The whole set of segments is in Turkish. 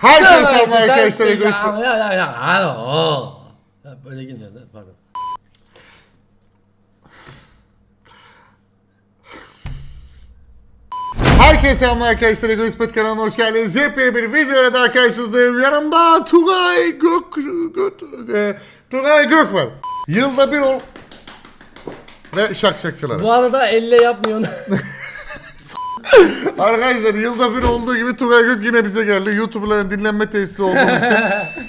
Herkese selamlar arkadaşlar. Ya Böyle gidiyor da pardon. Herkese selamlar arkadaşlar. Egoist Pet kanalına hoş geldiniz. Yepyeni bir videoyla daha karşınızdayım. Yanımda Tugay Gök... Gök e, Tugay Gök var. Yılda bir ol... Ve şak şakçılar. Bu arada elle yapmıyorsun. Arkadaşlar yılda bir olduğu gibi Tugay Gök yine bize geldi. YouTuber'ların dinlenme tesisi olduğumuz için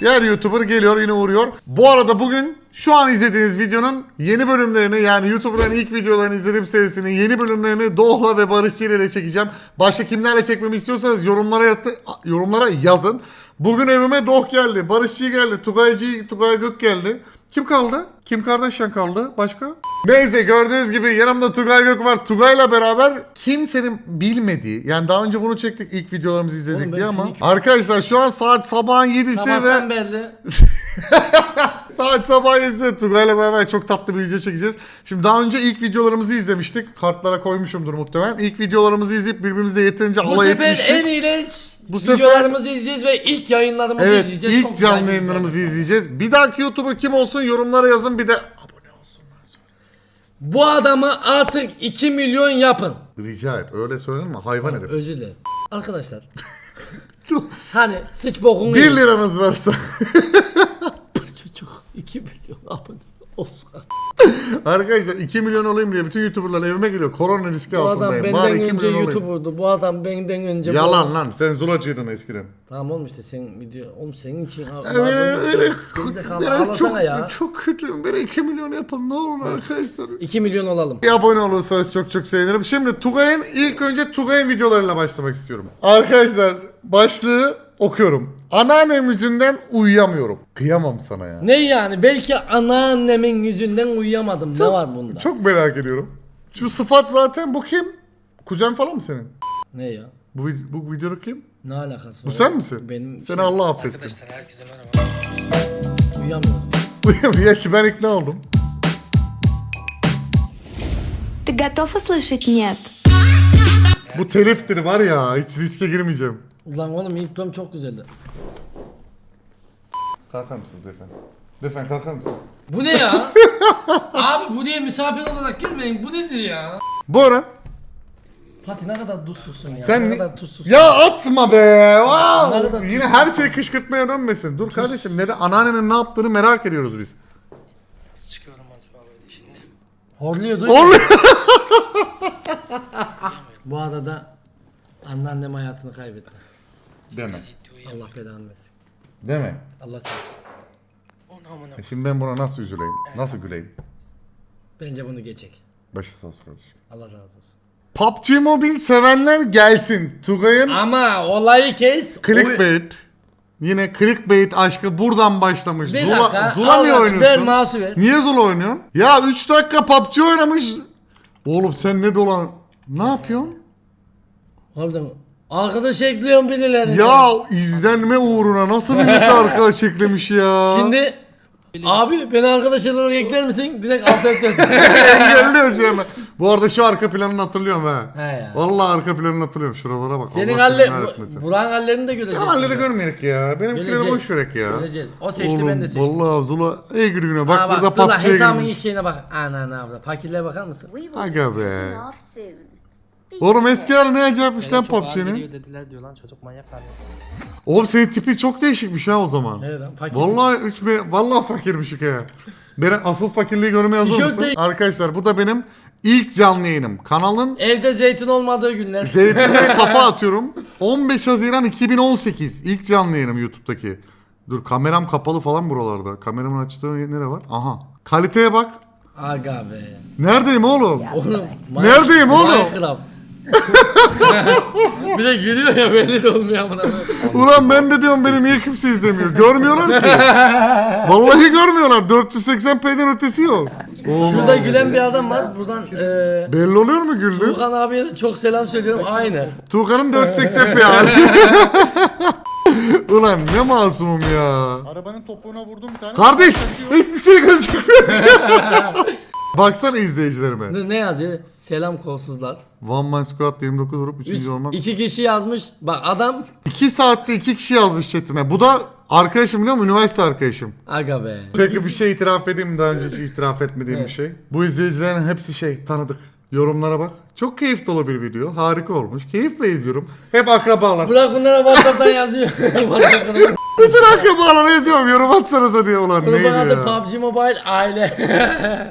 yer YouTuber geliyor yine uğruyor. Bu arada bugün şu an izlediğiniz videonun yeni bölümlerini yani YouTuber'ların ilk videolarını izlediğim serisinin yeni bölümlerini Dohla ve Barışçı ile çekeceğim. Başka kimlerle çekmemi istiyorsanız yorumlara yatı, yorumlara yazın. Bugün evime Doh geldi, Barışçı geldi, Tugaycı, Tugay Gök geldi. Kim kaldı? Kim Kardashian kaldı? Başka? Neyse gördüğünüz gibi yanımda Tugay Gök var. Tugay'la beraber kimsenin bilmediği yani daha önce bunu çektik ilk videolarımızı izledik Oğlum diye ama film- arkadaşlar şu an saat sabahın 7'si Sabahtan ve belli. saat sabah 7'si Tugay'la beraber çok tatlı bir video çekeceğiz. Şimdi daha önce ilk videolarımızı izlemiştik. Kartlara koymuşumdur muhtemelen. İlk videolarımızı izleyip birbirimizle yeterince Bu alay sefer etmiştik. en iğrenç Bu sefer- videolarımızı izleyeceğiz ve ilk yayınlarımızı Evet izleyeceğiz. ilk Çok güzel canlı bir yayınlarımızı izleyeceğiz. Bir dahaki YouTuber kim olsun yorumlara yazın bir de abone olsunlar. Bu adamı artık 2 milyon yapın. Rica et öyle söylenir mi? Hayvan herif. Özür dilerim. Arkadaşlar. hani sıç bokunu 1 yiyin. liranız varsa. Çocuk 2 milyon abone olsa. Arkadaşlar 2 milyon olayım diye bütün YouTuber'lar evime geliyor. Korona riski Bu adam altındayım. benden Bari 2 önce milyon olayım. YouTuber'du. Bu adam benden önce... bu- Yalan lan sen zulacıydın eskiden. Tamam oğlum işte sen video... Oğlum senin için... Gerizekalı ağlasana çok, ya. çok kötüyüm. Beni 2 milyon yapın ne olur arkadaşlar. 2 milyon olalım. Bir abone olursanız çok çok sevinirim. Şimdi Tugay'ın ilk önce Tugay'ın videolarıyla başlamak istiyorum. Arkadaşlar başlığı okuyorum. Anneannem yüzünden uyuyamıyorum. Kıyamam sana ya. Ne yani? Belki anneannemin yüzünden uyuyamadım. ne var bunda? Çok merak ediyorum. Şu sıfat zaten bu kim? Kuzen falan mı senin? Ne ya? Bu, bu videoda kim? Ne alakası Bu var? sen misin? Benim Seni şey- Allah affetsin. Arkadaşlar herkese merhaba. Uyuyamıyorum. Uyuyamıyor. ben ikna oldum. Ты готов услышать нет? Bu teliftir var ya hiç riske girmeyeceğim. Ulan oğlum introm çok güzeldi. Kalkar mısınız beyefendi? Beyefendi kalkar mısınız? Bu ne ya? Abi bu diye misafir olarak gelmeyin. Bu nedir ya? Bu ara Fatih ne kadar tuzsuzsun ya. sen ne kadar tuzsuzsun. ya atma be. Wow. Yine her şey kışkırtmaya dönmesin. Dur kardeşim neden anneannenin ne yaptığını merak ediyoruz biz. Nasıl çıkıyorum acaba böyle şimdi? Horluyor duyuyor Oğlum. Bu arada anneannem hayatını kaybetti. Deme. Allah belanı versin. Deme. Allah çarpsın. E Şimdi ben buna nasıl üzüleyim? Nasıl güleyim? Bence bunu geçecek. Başı sağ olsun kardeşim. Allah razı olsun. PUBG Mobile sevenler gelsin. Tugay'ın Ama olayı kes. clickbait. Yine clickbait aşkı buradan başlamış. Bir Zula, dakika. Zula niye Allah'ım, Ver oynuyorsun? mouse'u ver. Niye Zula oynuyorsun? Ya 3 dakika PUBG oynamış. Oğlum sen ne dolan... Ne yapıyorsun? Harbiden arkadaş ekliyorum birilerini. Ya izlenme uğruna nasıl bir arkadaş eklemiş ya? Şimdi abi beni arkadaş olarak ekler misin? Direkt alt F4. engelliyor şey hemen. Bu arada şu arka planını hatırlıyorum ha. He ya. Vallahi arka planını hatırlıyorum. Şuralara bak. Senin Allah halle, seni kahretmesin. Burak'ın hallerini de göreceğiz. Ya halleri şimdi. görmeyerek ya. Benimkileri Göreceğiz. boş verek ya. Göreceğiz. O seçti Oğlum, ben de seçtim. Vallahi Zula iyi gününe. Bak Aa, burada bak dur lan PUBG'ye hesabın girmiş. ilk şeyine bak. Ana ne abla. Fakirliğe bakar mısın? We will Aga be be. taking off soon. Oğlum eski ara ne acayipmiş lan PUBG'nin. geliyor dediler diyor lan çocuk manyak lan. Oğlum senin tipi çok değişikmiş ha o zaman. Evet lan fakir. Vallahi hiç be, vallahi fakirmiş ya. Benim asıl fakirliği görmeye hazır Tişört mısın? değil. Arkadaşlar bu da benim ilk canlı yayınım. Kanalın Evde zeytin olmadığı günler. Zeytin'e kafa atıyorum. 15 Haziran 2018 ilk canlı yayınım YouTube'daki. Dur kameram kapalı falan buralarda. Kameramın açtığı nere var? Aha. Kaliteye bak. Aga be. Neredeyim oğlum? Oğlum. Neredeyim oğlum? Minecraft. Bir de gülüyor ya belli de olmuyor amına. koyayım. Ulan ben de diyorum beni niye kimse izlemiyor. Görmüyorlar ki. Vallahi görmüyorlar. 480p'den ötesi yok. Oo. Şurada gülen bir adam var. Buradan eee Belli oluyor mu güldü? Tuğkan abiye de çok selam söylüyorum. Aynı. Tuğkan'ın 480p hali. Ulan ne masumum ya. Arabanın topuğuna vurdum bir tane. Kardeş hiçbir şey gözükmüyor. Baksana izleyicilerime. Ne, ne yazıyor? Selam kolsuzlar. One Man Squad 29 vurup 3. Üç, olmak. iki kişi yazmış. Bak adam 2 saatte 2 kişi yazmış chatime. Bu da arkadaşım biliyor musun? Üniversite arkadaşım. aga be. Peki bir şey itiraf edeyim mi? Daha önce hiç itiraf etmediğim bir şey. Bu izleyicilerin hepsi şey tanıdık. Yorumlara bak. Çok keyif dolu bir video. Harika olmuş. Keyifle izliyorum. Hep akrabalar. Bırak bunlara WhatsApp'tan yazıyor. WhatsApp'tan Bütün akrabalara yazıyorum. Yorum atsanıza diye ulan. Neydi Grubun adı ya? PUBG Mobile aile.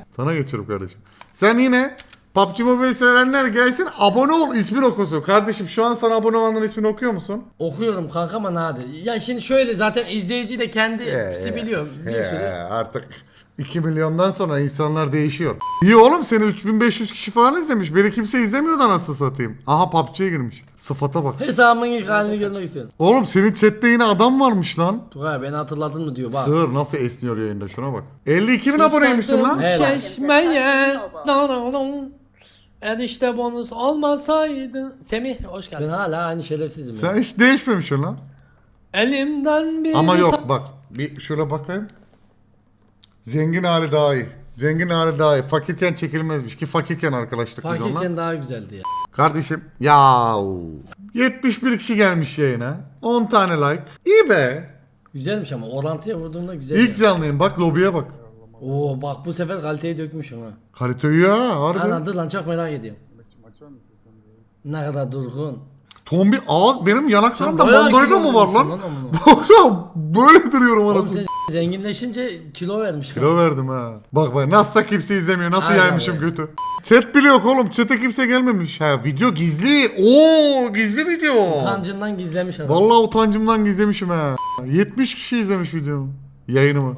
Sana geçiyorum kardeşim. Sen yine PUBG Mobile sevenler gelsin abone ol ismin okusun. Kardeşim şu an sana abone olanların ismini okuyor musun? Okuyorum kanka ama nadir. Ya şimdi şöyle zaten izleyici de kendisi biliyor. Bir He, sürü. artık 2 milyondan sonra insanlar değişiyor. İyi oğlum seni 3500 kişi falan izlemiş. Beni kimse izlemiyordu anasını satayım. Aha PUBG'ye girmiş. Sıfata bak. Hesabımın ilk halini görmek istiyorum. Oğlum senin chatte yine adam varmış lan. Tugay beni hatırladın mı diyor bak. Sığır nasıl esniyor yayında şuna bak. 52 bin aboneymişsin lan. Çeşmeye. No, no, no. Enişte bonus olmasaydı. Semih hoş geldin. Ben hala aynı şerefsizim. ya. Sen hiç değişmemişsin lan. Elimden bir Ama yok bak. Bir şöyle bakayım. Zengin hali daha iyi. Zengin hali daha iyi. Fakirken çekilmezmiş ki fakirken arkadaşlık biz onunla. Fakirken daha güzeldi ya. Kardeşim ya 71 kişi gelmiş yayına. 10 tane like. İyi be. Güzelmiş ama orantıya vurduğunda güzel. İlk ya. canlıyım bak lobiye bak. Oo bak bu sefer kaliteyi dökmüş ona. Kalite iyi ha harbi. Anladı lan çok merak ediyorum. Ne kadar durgun. Tombi ağız benim yanaklarımda bayağı mandalina mı var lan? lan amına. Baksana böyle duruyorum Oğlum anasını. sen zenginleşince kilo vermiş. Kilo verdim ha. Bak bak nasıl kimse izlemiyor. Nasıl Aynen yaymışım be. götü. Chat bile yok oğlum. Chat'e kimse gelmemiş. Ha video gizli. Oo gizli video. Utancından gizlemiş adam. Vallahi utancımdan gizlemişim ha. 70 kişi izlemiş videomu. Yayınımı.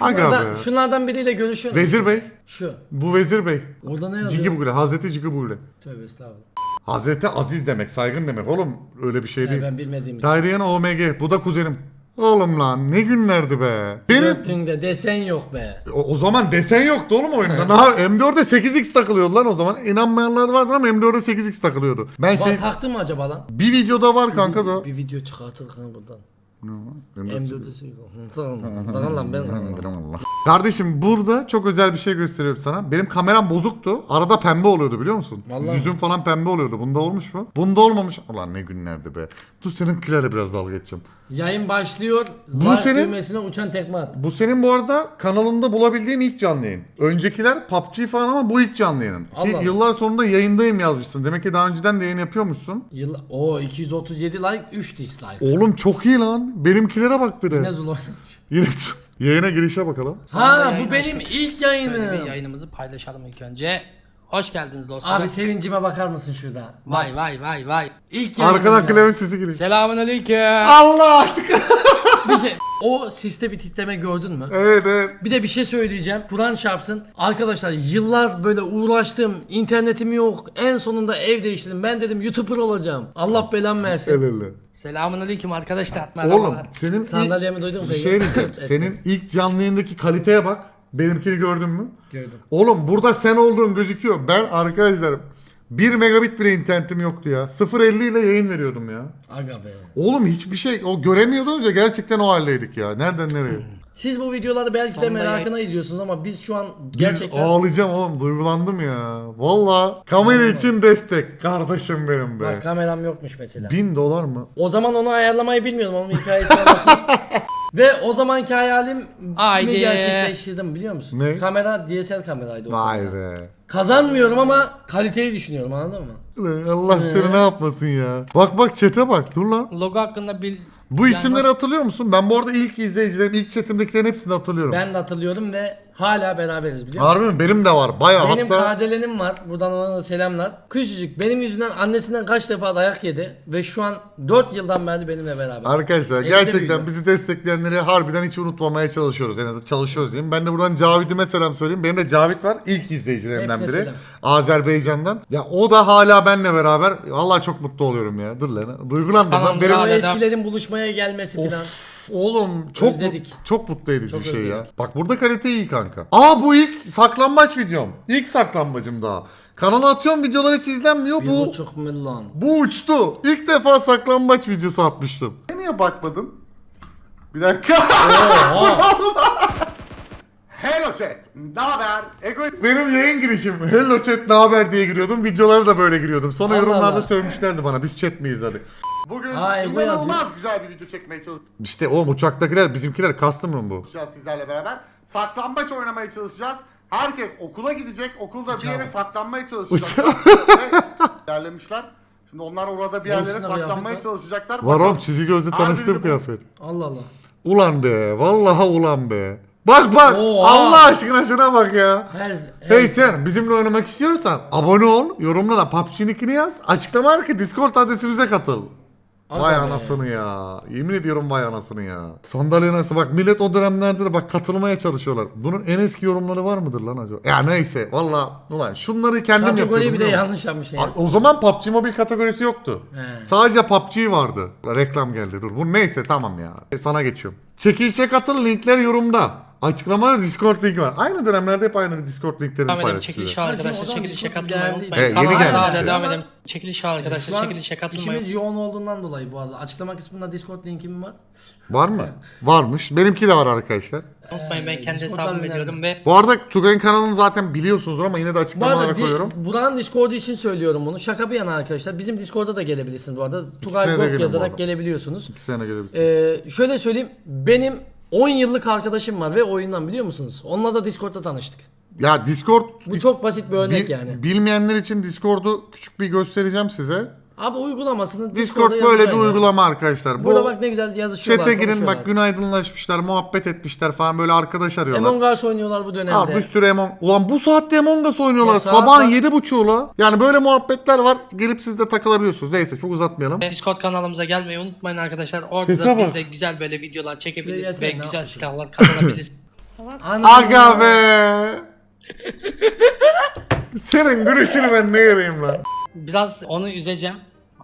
Aga Şunlardan, be. şunlardan biriyle görüşüyor musun? Vezir Bey. Şu. Bu Vezir Bey. Orada ne yazıyor? Cigi Bugule. Hazreti Cigi Bugule. Tövbe estağfurullah. Hazreti Aziz demek. Saygın demek. Oğlum öyle bir şey Ya değil. ben bilmediğim için. Daireyene OMG. Bu da kuzenim. Oğlum lan ne günlerdi be. Benim Götünde desen yok be. O, o zaman desen yoktu oğlum oyunda. Daha M4'e 8x takılıyordu lan o zaman. İnanmayanlar vardır ama M4'e 8x takılıyordu. Ben Şey... taktın mı acaba lan? bir videoda var kanka da. Bir video çıkartır kanka buradan. M4 M4'e şey Tamam lan ben. Kardeşim burada çok özel bir şey gösteriyorum sana. Benim kameram bozuktu. Arada pembe oluyordu biliyor musun? Vallahi. Yüzüm falan pembe oluyordu. Bunda olmuş mu? Bunda olmamış. Ulan ne günlerdi be. Dur seninkilerle biraz dalga geçeceğim. Yayın başlıyor. Bu like senin- düğmesine uçan tekme at. Bu senin bu arada kanalımda bulabildiğin ilk canlı yayın. Öncekiler PUBG falan ama bu ilk canlı yayının. Ki Allah Allah. yıllar sonunda yayındayım yazmışsın. Demek ki daha önceden de yayın yapıyormuşsun. Yıl... O 237 like 3 dislike. Oğlum çok iyi lan. Benimkilere bak bir de. Ne zul Yine yayına girişe bakalım. Ha yayın bu benim açtık. ilk Şöyle yayınım. bir yayınımızı paylaşalım ilk önce. Hoş geldiniz dostlar. Abi sevincime bakar mısın şurada? vay vay vay vay. İlk. Arkadan klavye sesi giriyor. Selamun aleyküm. Allah aşkına. Bir şey, o siste bir titreme gördün mü? evet evet. Bir de bir şey söyleyeceğim. Kur'an çarpsın. Arkadaşlar yıllar böyle uğraştım. internetim yok. En sonunda ev değiştirdim. Ben dedim YouTuber olacağım. Allah belamı versin. El ele. Selamun aleyküm arkadaşlar. Oğlum senin ilk, Sandalyemi duydun mu? bir şey diyeceğim. Senin ilk canlı yayındaki kaliteye bak. Benimkini gördün mü? Gördüm. Oğlum burada sen olduğun gözüküyor. Ben arkadaşlar 1 megabit bile internetim yoktu ya. 0.50 ile yayın veriyordum ya. Aga be. Oğlum hiçbir şey o göremiyordunuz ya gerçekten o haldeydik ya. Nereden nereye? Siz bu videoları belki de Sonunda merakına izliyorsunuz ama biz şu an Biz gerçekten ağlayacağım oğlum duygulandım ya. Valla kamera için destek kardeşim benim be. Bak kameram yokmuş mesela. Bin dolar mı? O zaman onu ayarlamayı bilmiyordum ama hikayesini anlatayım. Ve o zamanki hayalim Haydi. gerçekleştirdim biliyor musun? Ne? Kamera DSL kameraydı o Vay zaman. be. Kazanmıyorum ama kaliteyi düşünüyorum anladın mı? Ulan Allah seni ne yapmasın ya. Bak bak chat'e bak dur lan. Logo hakkında bil... Bu isimleri hatırlıyor musun? Ben bu arada ilk izleyicilerim, ilk chatimdekilerin hepsini hatırlıyorum. Ben de hatırlıyorum ve Hala beraberiz biliyor musun? Harbi mi? Benim de var. Bayağı Benim hatta kardelenim var. Buradan ona da selamlar. Küçücük benim yüzümden annesinden kaç defa dayak yedi. Ve şu an 4 yıldan beri benimle beraber. Arkadaşlar Elimde gerçekten büyüdü. bizi destekleyenleri harbiden hiç unutmamaya çalışıyoruz. En azından çalışıyoruz diyeyim. Ben de buradan Cavit'ime selam söyleyeyim. Benim de Cavit var. ilk izleyicilerimden Hepsine biri. selam. Azerbaycan'dan. Ya o da hala benimle beraber. Vallahi çok mutlu oluyorum ya. Dur lan. Duygulandım Tamam, lan. Benim Hala eskilerin buluşmaya gelmesi falan. Of, oğlum çok Özledik. mut- çok mutlu edici Çok bir şey ya. özledik. Bak burada kalite iyi kanka. Aa bu ilk saklambaç videom. İlk saklambaçım daha. Kanala atıyorum videolar hiç izlenmiyor. Bir Bu buçuk milyon. bu uçtu. İlk defa saklambaç videosu atmıştım. Niye bakmadım? Bir dakika. Hello chat. Ne haber? Ego- Benim yayın girişim. Hello chat ne haber diye giriyordum. Videolara da böyle giriyordum. Sonra Allah yorumlarda Allah. sövmüşlerdi bana. Biz chat miyiz dedi. Bugün Ego inanılmaz güzel bir video çekmeye çalışacağız. İşte oğlum uçaktakiler bizimkiler custom bu. Sizlerle beraber. Saklambaç oynamaya çalışacağız. Herkes okula gidecek. Okulda bir yere saklanmaya çalışacaklar. Ve ilerlemişler. Şimdi onlar orada bir yerlere kıyafet saklanmaya var. çalışacaklar. Var oğlum çizgi gözlü Harbiden tanıştığım bu. kıyafet. Allah Allah. Ulan be. Vallahi ulan be. Bak bak. Oha. Allah aşkına şuna bak ya. Her, her Hey sen bizimle oynamak istiyorsan abone ol, yorumlara PUBG nickini yaz, açıklama var ki Discord adresimize katıl. Vay anasını ya. Yemin ediyorum vay anasını ya. Sandalye nasıl bak millet o dönemlerde de bak katılmaya çalışıyorlar. Bunun en eski yorumları var mıdır lan acaba? Ya neyse valla ulan şunları kendim yapıyorum. Kategoriyi bir de yanlış yapmış yani. O zaman PUBG Mobile kategorisi yoktu. He. Sadece PUBG vardı. Reklam geldi dur. Bu neyse tamam ya. E, Sana geçiyorum. Çekilişe katıl linkler yorumda. Açıklamada Discord linki var. Aynı dönemlerde hep aynı Discord linklerini Devam edelim. paylaşıyorlar. Çekiliş Ha, arkadaşlar. zaman Çekilişe Discord katılmayı değerli. unutmayın. Evet, Tamam, yeni gelmişti. hadi, devam edelim. Çekiliş Şu arkadaşlar. an Çekilişe katılmayı işimiz yoğun olduğundan dolayı bu arada. Açıklama kısmında Discord linkim var. Var mı? Varmış. Benimki de var arkadaşlar. unutmayın. Ben kendi Discord'dan hesabımı önemli. veriyorum ve Bu arada Tugay'ın kanalını zaten biliyorsunuzdur ama yine de Bu açıklamalara arada di- koyuyorum. Burak'ın Discord'u için söylüyorum bunu. Şaka bir yana arkadaşlar. Bizim Discord'a da gelebilirsiniz bu arada. Tugay de Gok gelin bu arada. yazarak gelebiliyorsunuz. İki sene görebilirsiniz. Ee, şöyle söyleyeyim. Benim 10 yıllık arkadaşım var ve oyundan biliyor musunuz? Onunla da Discord'da tanıştık. ya Discord Bu çok basit bir örnek bi- yani. bilmeyenler için Discord'u küçük bir göstereceğim size. Abi uygulamasını Discord Discord'da böyle bir yazacaksın ya. uygulama arkadaşlar. Burada Bu bak ne güzel yazışıyorlar. chat'e girin konuşuyorlar. bak günaydınlaşmışlar, muhabbet etmişler falan böyle arkadaş arıyorlar. Among Us oynuyorlar bu dönemde. Ha bir sürü Among... Ulan bu saatte Among Us oynuyorlar. Ya saat Sabahın var. yedi buçuğu la. Yani böyle muhabbetler var. Gelip siz de takılabiliyorsunuz. Neyse çok uzatmayalım. Discord kanalımıza gelmeyi unutmayın arkadaşlar. Orada Sese da bak. biz de güzel böyle videolar çekebiliriz Şuraya ve gelsene, ne güzel yapıyorsun? silahlar kazanabiliriz. Aga be. Senin gülüşünü ben ne yarayım lan. Biraz onu üzeceğim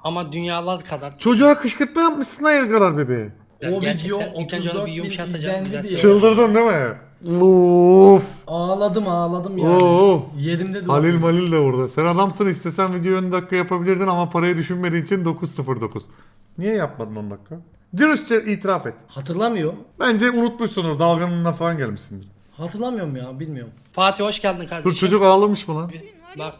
ama dünyalar kadar. Çocuğa kışkırtma yapmışsın ha el kadar bebeği. O Gerçekten video ilk önce onu 34 bir bin izlendi diye. Çıldırdın değil mi? Of. Ağladım ağladım yani. Oo. Yerimde durdum. Halil Malil de burada. Sen adamsın istesen videoyu 10 dakika yapabilirdin ama parayı düşünmediğin için 9.09. Niye yapmadın 10 dakika? Dürüstçe itiraf et. Hatırlamıyorum. Bence unutmuşsundur. Dalgınlığına falan gelmişsindir. Hatırlamıyorum ya bilmiyorum. Fatih hoş geldin kardeşim. Dur çocuk ağlamış mı lan? Bak,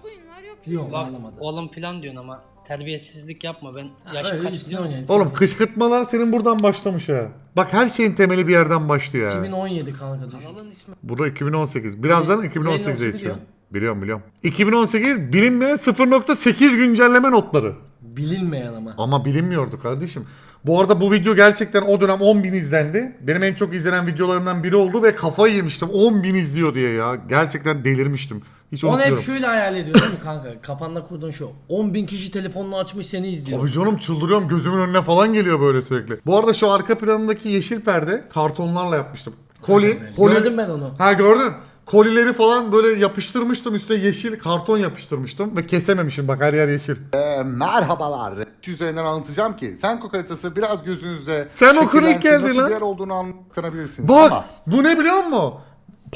Yok bak ağlamadı. oğlum falan diyorsun ama terbiyesizlik yapma ben yaş Öyle kaç biliyor musun? Oğlum kışkırtmalar senin buradan başlamış ha. Bak her şeyin temeli bir yerden başlıyor ya. 2017 kanka düşün. Kanalın ismi. Burada 2018. Birazdan Yayın 2018'e olsun geçiyor. biliyorum. Biliyorum biliyorum. 2018 bilinmeyen 0.8 güncelleme notları. Bilinmeyen ama. Ama bilinmiyordu kardeşim. Bu arada bu video gerçekten o dönem 10.000 izlendi. Benim en çok izlenen videolarımdan biri oldu ve kafayı yemiştim. 10.000 izliyor diye ya. Gerçekten delirmiştim. Hiç Onu hep unutmuyorum. şöyle hayal ediyor değil mi kanka? Kafanda kurduğun şu. 10 bin kişi telefonunu açmış seni izliyor. Abi canım çıldırıyorum gözümün önüne falan geliyor böyle sürekli. Bu arada şu arka planındaki yeşil perde kartonlarla yapmıştım. Koli, koli. Gördüm ben onu. Ha gördün. Kolileri falan böyle yapıştırmıştım üstüne yeşil karton yapıştırmıştım ve kesememişim bak her yer yeşil. Ee, merhabalar. Üzerinden anlatacağım ki Senko haritası biraz gözünüzde Sen o şekillensin, geldi nasıl lan. bir yer olduğunu anlatabilirsiniz. Bak Ama bu ne biliyor musun?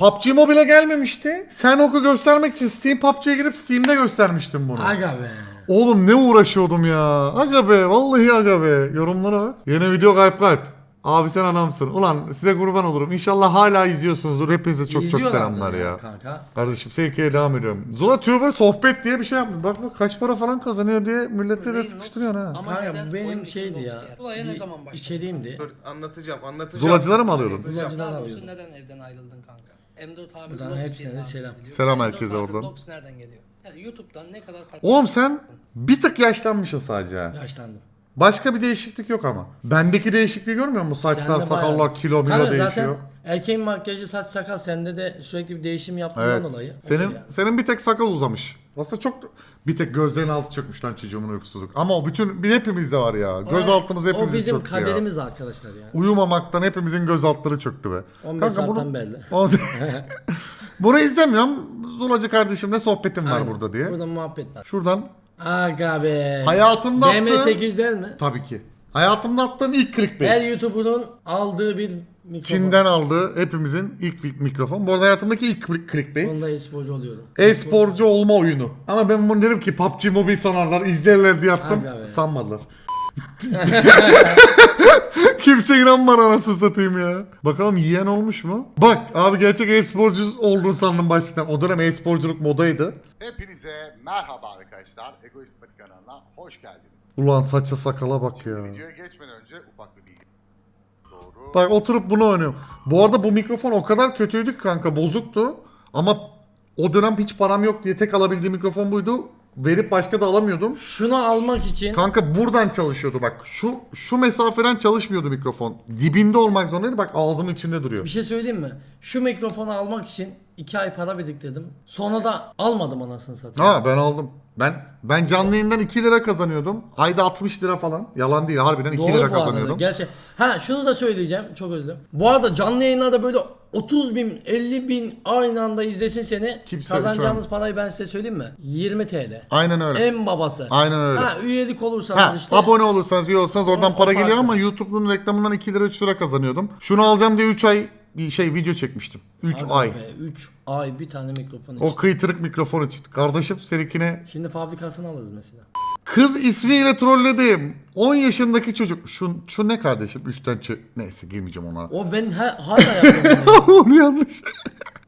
PUBG Mobile'e gelmemişti. Sen oku göstermek için Steam PUBG'ye girip Steam'de göstermiştim bunu. Aga be. Oğlum ne uğraşıyordum ya. Aga be vallahi aga be. Yorumlara bak. Yeni video kalp kalp. Abi sen adamsın. Ulan size kurban olurum. İnşallah hala izliyorsunuzdur. Hepinize çok çok İzliyorlardır selamlar ya. Kanka. Kardeşim sevgiye devam ediyorum. Zula Tuber sohbet diye bir şey yapmış. Bak bak kaç para falan kazanıyor diye millete de sıkıştırıyor ha. Kanka bu benim şeydi ya. Olaya ne Bir zaman başladı? İçeriğimdi. Dur anlatacağım anlatacağım. Zulacıları mı alıyordun? Kullanıcıdan Doğrusu alıyordum. neden evden ayrıldın kanka? M4 abi Buradan Glock hepsine diye de abi selam. geliyor. Selam M4 herkese abi oradan. Glock nereden geliyor? Yani YouTube'dan ne kadar para Oğlum sen bir tık yaşlanmışsın sadece ha. Yaşlandım. Başka bir değişiklik yok ama. Bendeki değişikliği görmüyor musun? Saçlar, Sende sakallar, bayağı- kilo, milo Kanka değişiyor. Zaten erkeğin makyajı saç sakal sende de sürekli bir değişim yaptığından Evet. dolayı. Senin Okey ya. senin bir tek sakal uzamış. Aslında çok bir tek gözlerin altı çökmüş lan çocuğumun uykusuzluk. Ama o bütün bir hepimizde var ya. Göz O- altımız hepimizin O bizim çöktü ya. kaderimiz arkadaşlar ya. Uyumamaktan hepimizin göz altları çöktü be. 15 zaten belli. O- bunu izlemiyorum. Zulacı kardeşimle sohbetim var burada diye. Burada muhabbet var. Şuradan Aga be. Hayatımda attığım- BM800 değil mi? tabii ki. Hayatımda attığım ilk clickbait. Her YouTuber'ın aldığı bir mikrofon. Çin'den aldığı hepimizin ilk mikrofon. Bu arada hayatımdaki ilk click- clickbait. Onda e-sporcu oluyorum. E-sporcu olma oyunu. Ama ben bunu dedim ki PUBG Mobile sanarlar, izlerler diye attım. Aga be. Sanmadılar. Kimse inanmadı anasını satayım ya. Bakalım yiyen olmuş mu? Bak abi gerçek e-sporcu olduğunu sandım baştan. O dönem e-sporculuk modaydı. Hepinize merhaba arkadaşlar. Egoist Pati kanalına hoş geldiniz. Ulan saça sakala bak ya. Videoya geçmeden önce ufak bir bilgi. Bak oturup bunu oynuyorum. Bu arada bu mikrofon o kadar kötüydü ki kanka bozuktu. Ama o dönem hiç param yok diye tek alabildiğim mikrofon buydu. Verip başka da alamıyordum. Şunu almak için Kanka buradan çalışıyordu bak. Şu şu mesafeden çalışmıyordu mikrofon. Dibinde olmak zorundaydı. Bak ağzımın içinde duruyor. bir şey söyleyeyim mi? Şu mikrofonu almak için 2 ay para biriktirdim. Sonra da almadım anasını satayım. Ha ben aldım. Ben ben canlı yayından 2 lira kazanıyordum. Ayda 60 lira falan. Yalan değil harbiden 2 Doğru lira bu arada. kazanıyordum. Gerçi ha şunu da söyleyeceğim. Çok özür dilerim. Bu arada canlı yayınlarda böyle 30 bin 50 bin aynı anda izlesin seni. Kimse Kazanacağınız parayı ben size söyleyeyim mi? 20 TL. Aynen öyle. En babası. Aynen öyle. Ha üyelik olursanız Ha, işte. abone olursanız, üye olursanız oradan O- o para geliyor farklı. ama YouTube'un reklamından 2 lira 3 lira kazanıyordum. Şunu alacağım diye 3 ay bir şey video çekmiştim. 3 ay. 3 ay bir tane mikrofon O işte. kıytırık mikrofon için. Kardeşim seninkine Şimdi fabrikasını alırız mesela. Kız ismiyle trolledim. 10 yaşındaki çocuk. Şu, şu ne kardeşim? Üstten çö... Neyse girmeyeceğim ona. O ben he, hala yapıyorum. onu ya. Onu yanlış.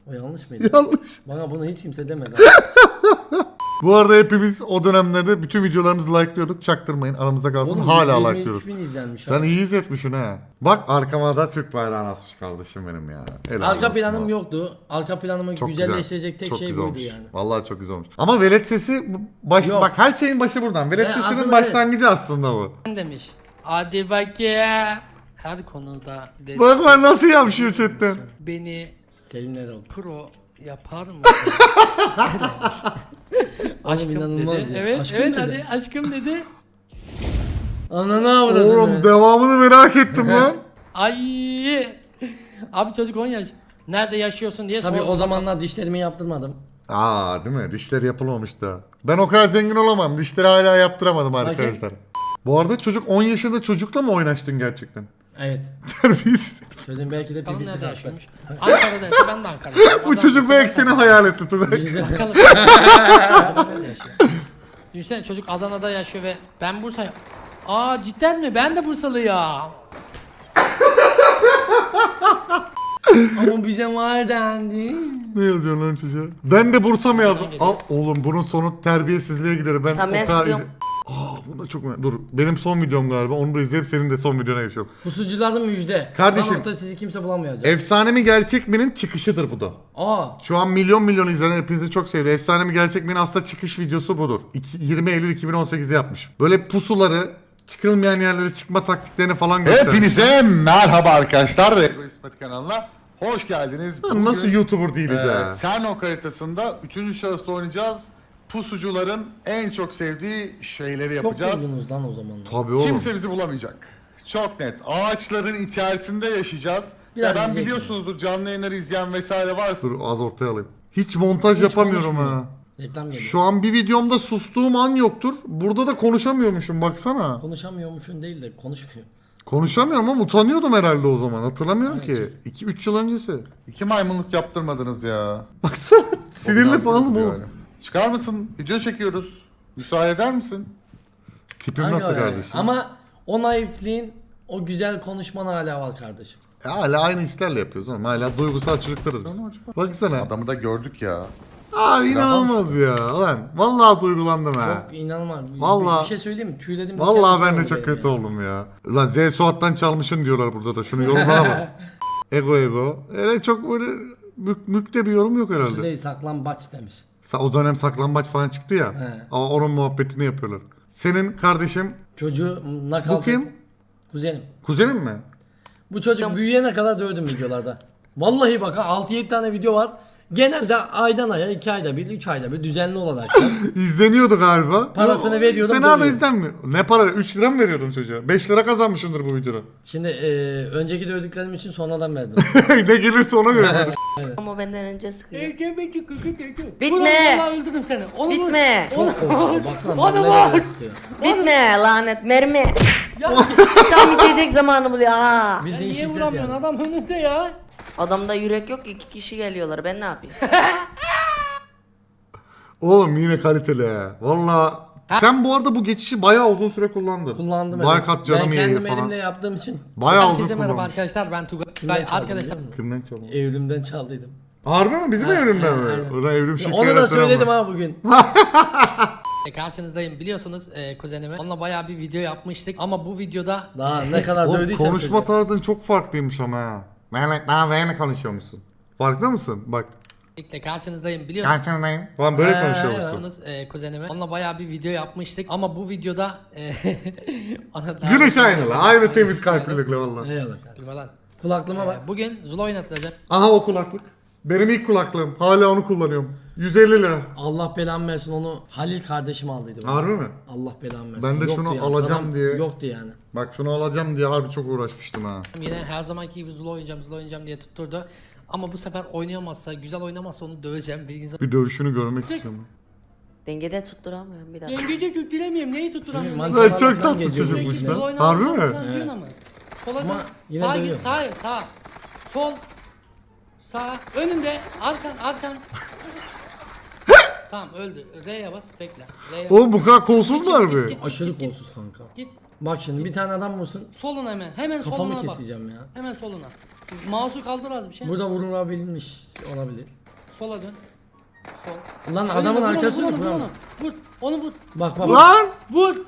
o yanlış mıydı? yanlış. Bana bunu hiç kimse demedi. Bu arada hepimiz o dönemlerde bütün videolarımızı like'lıyorduk. Çaktırmayın aramızda kalsın. Oğlum, Hala 123 like'lıyoruz. izlenmiş. Sen abi. iyi izletmişsin ha. Bak arkama da Türk bayrağı asmış kardeşim benim ya. Helal Arka olsun planım abi. yoktu. Arka planımı Çok güzelleştirecek güzel. tek Çok şey güzel buydu olmuş. yani. Vallahi çok güzel olmuş. Ama velet sesi baş Yok. bak her şeyin başı buradan. Velet E, sesinin aslında başlangıcı aslında bu. demiş. Hadi bakayım. Her konuda de- Bak bak nasıl yapışıyor chatten. beni Selin Erol pro yapar mısın? Aşkım inanılmaz dedi. ya. Evet, Aşkım evet dedi. hadi aşkım dedi. Ananı avradını. Oğlum devamını merak ettim lan. Ay. Abi çocuk 10 yaş. Nerede yaşıyorsun diye Tabii o zamanlar dişlerimi yaptırmadım. Aa değil mi? Dişleri yapılmamış daha. Ben o kadar zengin olamam. Dişleri hala yaptıramadım arkadaşlar. Bu arada çocuk 10 yaşında çocukla mı oynaştın gerçekten? Evet. Terbiyesiz. Sözün belki de Bakalım pipisi nerede kalktı. yaşıyormuş. Ankara'da yaşıyor ben de Ankara'dayım. Bu çocuk belki seni hayal etti Tugay. Bakalım. Acaba nerede yaşıyor? Düşünsene çocuk Adana'da yaşıyor ve ben Bursa... Aa cidden mi? Ben de Bursalı ya. Ama bize var dendi. ne yazıyorsun lan çocuğa? Ben de Bursa mı yazdım? Al oğlum bunun sonu terbiyesizliğe gider. Ben Tamam, o ben istiyorum. Aa bunda çok Dur benim son videom galiba. Onu da izleyip senin de son videona geçiyorum. Pusucuların müjde. Kardeşim. Sanokta sizi kimse bulamayacak. Efsane mi gerçek mi'nin çıkışıdır bu da. Aa. Şu an milyon milyon izlenen hepinizi çok seviyor. Efsane mi gerçek mi'nin aslında çıkış videosu budur. İki- 20 Eylül 2018'de yapmış. Böyle pusuları, çıkılmayan yerlere çıkma taktiklerini falan göstermiş. Hepinize merhaba arkadaşlar. Egoist Pati kanalına hoş geldiniz. Lan Nasıl YouTuber değiliz Ee, ha? Sernok haritasında 3. şahısta oynayacağız. Pusucuların en çok sevdiği şeyleri Çok yapacağız. uzunuz lan o zaman. Tabii oğlum. Kimse bizi bulamayacak. Çok net. Ağaçların içerisinde yaşayacağız. Biraz ya ben izleyelim. biliyorsunuzdur canlı yayınları izleyen vesaire varsa. Dur az ortaya alayım. Hiç montaj yapamıyorum konuşmuyor. ha. Reklam geliyor. Şu an bir videomda sustuğum an yoktur. Burada da konuşamıyormuşum baksana. Konuşamıyormuşsun değil de konuşmuyor. Konuşamıyorum ama utanıyordum herhalde o zaman. Hatırlamıyorum ki. 2-3 yıl öncesi. İki maymunluk yaptırmadınız ya. Baksana sinirli falanım oğlum. Çıkar mısın? Video çekiyoruz. Müsaade eder misin? Tipim Hangi nasıl kardeşim? Ama o naifliğin o güzel konuşman hala var kardeşim. Ya hala aynı hislerle yapıyoruz oğlum. Hala duygusal çocuklarız biz. Baksana. Adamı da gördük ya. Aa inanılmaz ya. Lan vallahi duygulandım ha. Çok inanılmaz. Bir- Vallahi- Bir şey söyleyeyim mi? Tüyledim. Vallahi diken ben de çok kötü ya. oldum ya. Lan Z Suat'tan çalmışın diyorlar burada da. Şunu yorumlara bak. ego ego. Öyle çok böyle mük, mükte bir yorum yok herhalde. Değil saklan baç demiş. O dönem saklambaç falan çıktı ya. He. Aa, onun muhabbetini yapıyorlar. Senin kardeşim Çocuğu nakal. bu kim? Kuzenim. Kuzenin mi? Bu çocuk büyüyene kadar dövdüm videolarda. Vallahi bak 6-7 tane video var. Genelde aydan aya, 2 ayda bir, 3 ayda bir düzenli olarak. İzleniyordu galiba. Parasını veriyordum, Fena da dövüyor. izlenmiyor. Ne para? 3 lira mı veriyordun çocuğa? 5 lira kazanmışsındır bu videoda. Şimdi e, önceki dövdüklerim için sonradan verdim. ne gelirse ona göre. Ama benden önce sıkıyor. Bitme. Vallahi öldürdüm seni. Onu vur. Bitme. Çok korkuyorum. Baksana Onu sıkıyor. Bitme lanet mermi. Ya Tam bitecek zamanı buluyor. Aa. Bildiğin niye şiddet vuramıyorsun yani. adam önünde ya? Adamda yürek yok ki iki kişi geliyorlar ben ne yapayım? Oğlum yine kaliteli ha. Valla. Sen bu arada bu geçişi bayağı uzun süre kullandın. Kullandım. Like at canım Ben kendim falan. elimle yaptığım için Bayağı uzun Herkese merhaba kullandın. arkadaşlar ben Tugay. Arkadaşlar? Kimden çaldın? evrimden çaldıydım. Harbi mi? Bizim evrimden mi? aynen. Ulan evrim şirketi. Onu da söyledim ha bugün. e, karşınızdayım biliyorsunuz e, kuzenimi. Onunla bayağı bir video yapmıştık ama bu videoda Daha ne kadar Oğlum dövdüysem konuşma tarzın çok farklıymış ama ha. Böyle, daha böyle konuşuyormuşsun. Farkında mısın? Bak. e, karşınızdayım biliyorsunuz. Gerçekten falan böyle He, konuşuyormuşsun. Biliyorsunuz e, kuzenimi. Onunla bayağı bir video yapmıştık ama bu videoda e, ona daha Güneş aynı lan. Aynı temiz kalplilikle valla. Eyvallah. Lan. Kulaklığıma bak. E, bugün Zula oynatacağım. Aha o kulaklık. Benim ilk kulaklığım. Hala onu kullanıyorum. 150 lira. Allah belamı versin onu Halil kardeşim aldıydı. bana. Harbi mi? Allah belamı versin. Ben de Yoktu şunu yani. alacağım Adam diye- Yoktu yani. Bak şunu alacağım diye harbi çok uğraşmıştım ha. Yine her zamanki gibi Zula oynayacağım, Zula oynayacağım diye tutturdu. Ama bu sefer oynayamazsa, güzel oynamazsa onu döveceğim. Bilginize Bir dövüşünü görmek istiyorum. Dengede tutturamıyorum bir dakika. Dengece tutturamıyorum. Neyi tutturamıyorum? Lan çok tatlı geziyor çocuk böyle. Harbi mi? ama. Sola Ama dön. yine Sağa dönüyor. git, sağ, sağ. Sol. Sağ. Önünde. Arkan, arkan. Tamam öldü. R'ye bas. Bekle. R'ye bas. Oğlum bu kadar kolsuz mu Git, harbi? Aşırı kolsuz kanka. Git. Bak şimdi bir tane adam vursun Soluna hemen. Hemen kafamı soluna bak. keseceğim ya. Hemen soluna. Mouse'u kaldır az bir şey. Burada vurulabilmiş olabilir. Sola dön. Sol. Lan adamın vur onu, arkasını vur onu, vur onu. Vur. Onu vur. Bak bak. Lan! Vur. Vur onu,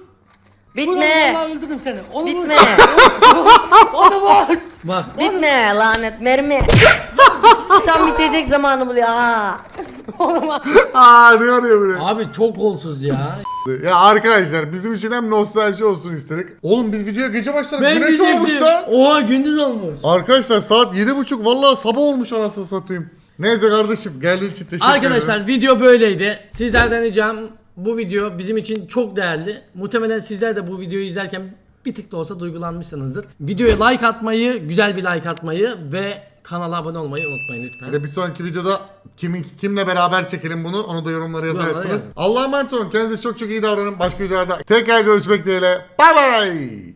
Bitme. vallahi öldürdüm seni. Onu Bitme. Onu vur. Bak. Bitme lanet mermi. Tam bitecek zamanı buluyor. Aa. Aa ne arıyor böyle? Abi çok kolsuz ya. Ya arkadaşlar bizim için hem nostalji olsun istedik. Oğlum biz videoya gece başladık. ben Güneş olmuş diyecektim. lan. Oha gündüz olmuş. Arkadaşlar saat 7.30 vallahi sabah olmuş anasını satayım. Neyse kardeşim geldiğin için teşekkür ederim. Arkadaşlar video böyleydi. Sizlerden ricam bu video bizim için çok değerli. Muhtemelen sizler de bu videoyu izlerken bir tık da olsa duygulanmışsınızdır. Videoya like atmayı, güzel bir like atmayı ve kanala abone olmayı unutmayın lütfen. Ve bir sonraki videoda kimin kimle beraber çekelim bunu onu da yorumlara yazarsınız. Allah'a emanet olun. Kendinize çok çok iyi davranın. Başka videolarda tekrar görüşmek dileğiyle. Bay bay.